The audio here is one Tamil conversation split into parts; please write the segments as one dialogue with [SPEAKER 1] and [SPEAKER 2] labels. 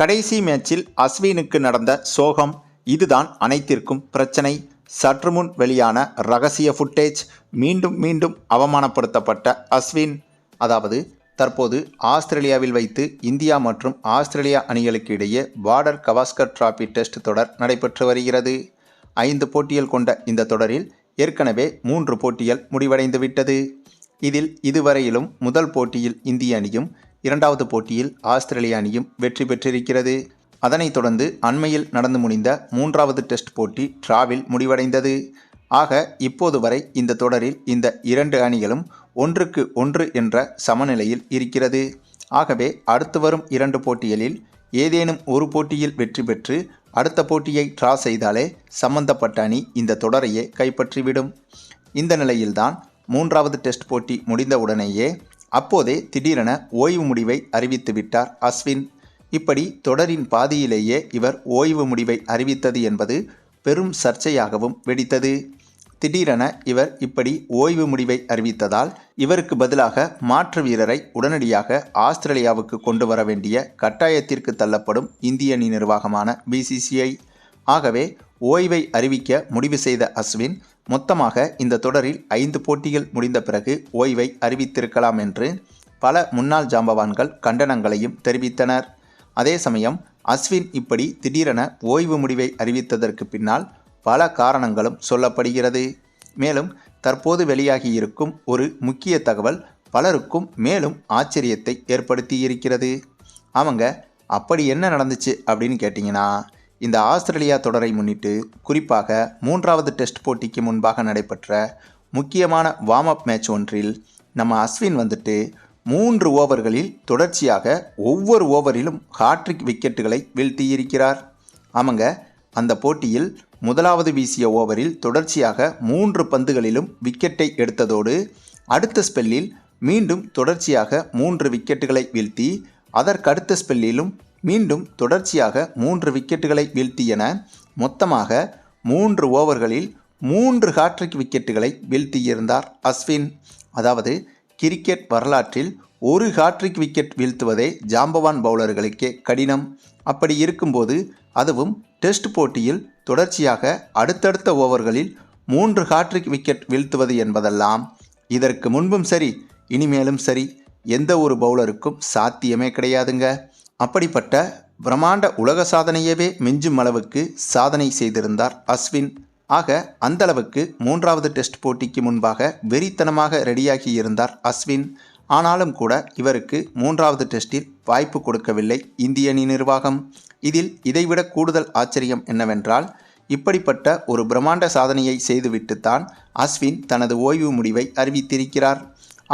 [SPEAKER 1] கடைசி மேட்சில் அஸ்வினுக்கு நடந்த சோகம் இதுதான் அனைத்திற்கும் பிரச்சனை. சற்று முன் வெளியான ரகசிய ஃபுட்டேஜ் மீண்டும் மீண்டும் அவமானப்படுத்தப்பட்ட அஸ்வின். அதாவது தற்போது ஆஸ்திரேலியாவில் வைத்து இந்தியா மற்றும் ஆஸ்திரேலியா அணிகளுக்கு இடையே பார்டர் கவாஸ்கர் டிராபி டெஸ்ட் தொடர் நடைபெற்று வருகிறது. ஐந்து போட்டிகள் கொண்ட இந்த தொடரில் ஏற்கனவே மூன்று போட்டிகள் முடிவடைந்துவிட்டது. இதில் இதுவரையிலும் முதல் போட்டியில் இந்திய அணியும் இரண்டாவது போட்டியில் ஆஸ்திரேலிய அணியும் வெற்றி பெற்றிருக்கிறது. அதனைத் தொடர்ந்து அண்மையில் நடந்து முடிந்த மூன்றாவது டெஸ்ட் போட்டி டிராவில் முடிவடைந்தது. ஆக இப்போது வரை இந்த தொடரில் இந்த இரண்டு அணிகளும் ஒன்றுக்கு ஒன்று என்ற சமநிலையில் இருக்கிறது. ஆகவே அடுத்து வரும் இரண்டு போட்டிகளில் ஏதேனும் ஒரு போட்டியில் வெற்றி பெற்று அடுத்த போட்டியை டிரா செய்தாலே சம்பந்தப்பட்ட அணி இந்த தொடரையே கைப்பற்றிவிடும். இந்த நிலையில்தான் மூன்றாவது டெஸ்ட் போட்டி முடிந்தவுடனேயே அப்போதே திடீரென ஓய்வு முடிவை அறிவித்து விட்டார் அஸ்வின். இப்படி தொடரின் பாதியிலேயே இவர் ஓய்வு முடிவை அறிவித்தது என்பது பெரும் சர்ச்சையாகவும் வெடித்தது. திடீரென இவர் இப்படி ஓய்வு முடிவை அறிவித்ததால் இவருக்கு பதிலாக மாற்று வீரரை உடனடியாக ஆஸ்திரேலியாவுக்கு கொண்டு வர வேண்டிய கட்டாயத்திற்கு தள்ளப்படும் இந்திய அணி நிர்வாகமான பிசிசிஐ ஆகவே ஓய்வை அறிவிக்க முடிவு செய்த அஸ்வின் மொத்தமாக இந்த தொடரில் ஐந்து போட்டிகள் முடிந்த பிறகு ஓய்வை அறிவித்திருக்கலாம் என்று பல முன்னாள் ஜாம்பவான்கள் கண்டனங்களையும் தெரிவித்தனர். அதே சமயம் அஸ்வின் இப்படி திடீரென ஓய்வு முடிவை அறிவித்ததற்கு பின்னால் பல காரணங்களும் சொல்லப்படுகிறது. மேலும் தற்போது வெளியாகியிருக்கும் ஒரு முக்கிய தகவல் பலருக்கும் மேலும் ஆச்சரியத்தை ஏற்படுத்தியிருக்கிறது. அவங்க அப்படி என்ன நடந்துச்சு அப்படின்னு கேட்டிங்கன்னா இந்த ஆஸ்திரேலியா தொடரை முன்னிட்டு குறிப்பாக மூன்றாவது டெஸ்ட் போட்டிக்கு முன்பாக நடைபெற்ற முக்கியமான வார்ம் அப் மேட்ச் ஒன்றில் நம்ம அஸ்வின் வந்துட்டு மூன்று ஓவர்களில் தொடர்ச்சியாக ஒவ்வொரு ஓவரிலும் ஹாட்ரிக் விக்கெட்டுகளை வீழ்த்தியிருக்கிறார். ஆமாங்க அந்த போட்டியில் முதலாவது வீசிய ஓவரில் தொடர்ச்சியாக மூன்று பந்துகளிலும் விக்கெட்டை எடுத்ததோடு அடுத்த ஸ்பெல்லில் மீண்டும் தொடர்ச்சியாக மூன்று விக்கெட்டுகளை வீழ்த்தி அதற்கடுத்த ஸ்பெல்லிலும் மீண்டும் தொடர்ச்சியாக மூன்று விக்கெட்டுகளை வீழ்த்தியன. மொத்தமாக மூன்று ஓவர்களில் மூன்று ஹாட்ரிக் விக்கெட்டுகளை வீழ்த்தியிருந்தார் அஸ்வின். அதாவது கிரிக்கெட் வரலாற்றில் ஒரு ஹாட்ரிக் விக்கெட் வீழ்த்துவதே ஜாம்பவான் பவுலர்களுக்கே கடினம். அப்படி இருக்கும்போது அதுவும் டெஸ்ட் போட்டியில் தொடர்ச்சியாக அடுத்தடுத்த ஓவர்களில் மூன்று ஹாட்ரிக் விக்கெட் வீழ்த்துவது என்பதெல்லாம் இதற்கு முன்பும் சரி இனிமேலும் சரி எந்த ஒரு பவுலருக்கும் சாத்தியமே கிடையாதுங்க. அப்படிப்பட்ட பிரம்மாண்ட உலக சாதனையவே மிஞ்சும் அளவுக்கு சாதனை செய்திருந்தார் அஸ்வின். ஆக அந்த அளவுக்கு மூன்றாவது டெஸ்ட் போட்டிக்கு முன்பாக வெறித்தனமாக ரெடியாகி இருந்தார் அஸ்வின். ஆனாலும் கூட இவருக்கு மூன்றாவது டெஸ்டில் வாய்ப்பு கொடுக்கவில்லை இந்திய அணி நிர்வாகம். இதில் இதைவிட கூடுதல் ஆச்சரியம் என்னவென்றால் இப்படிப்பட்ட ஒரு பிரம்மாண்ட சாதனையை செய்துவிட்டுத்தான் அஸ்வின் தனது ஓய்வு முடிவை அறிவித்திருக்கிறார்.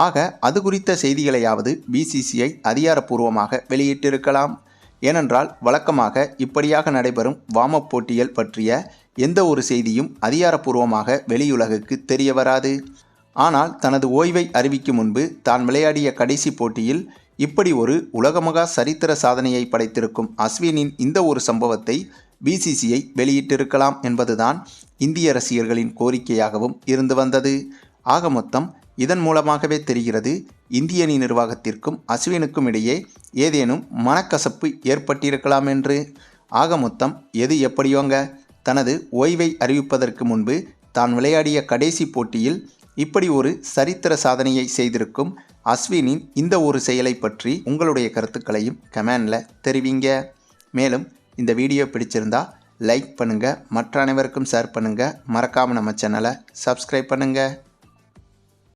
[SPEAKER 1] ஆக அது குறித்த செய்திகளையாவது பிசிசிஐ அதிகாரப்பூர்வமாக வெளியிட்டிருக்கலாம். ஏனென்றால் வழக்கமாக இப்படியாக நடைபெறும் வார்ம் போட்டிகள் பற்றிய எந்த ஒரு செய்தியும் அதிகாரப்பூர்வமாக வெளியுலகுக்கு தெரிய வராது. ஆனால் தனது ஓய்வை அறிவிக்கும் முன்பு தான் விளையாடிய கடைசி போட்டியில் இப்படி ஒரு உலகமகா சரித்திர சாதனையை படைத்திருக்கும் அஸ்வினின் இந்த ஒரு சம்பவத்தை பிசிசிஐ வெளியிட்டிருக்கலாம் என்பதுதான் இந்திய ரசிகர்களின் கோரிக்கையாகவும் இருந்து வந்தது. ஆக மொத்தம் இதன் மூலமாகவே தெரிகிறது இந்திய அணி நிர்வாகத்திற்கும் அஸ்வினுக்கும் இடையே ஏதேனும் மனக்கசப்பு ஏற்பட்டிருக்கலாம் என்று. ஆக மொத்தம் எது எப்படியோங்க? தனது ஓய்வை அறிவிப்பதற்கு முன்பு தான் விளையாடிய கடைசி போட்டியில் இப்படி ஒரு சரித்திர சாதனையை செய்திருக்கும் அஸ்வினின் இந்த ஒரு செயலை பற்றி உங்களுடைய கருத்துக்களையும் கமெண்டில் தெரிவிங்க. மேலும் இந்த வீடியோ பிடிச்சிருந்தா லைக் பண்ணுங்கள் மற்ற அனைவருக்கும் ஷேர் பண்ணுங்கள் மறக்காமல் நம்ம சேனலை சப்ஸ்கிரைப் பண்ணுங்கள்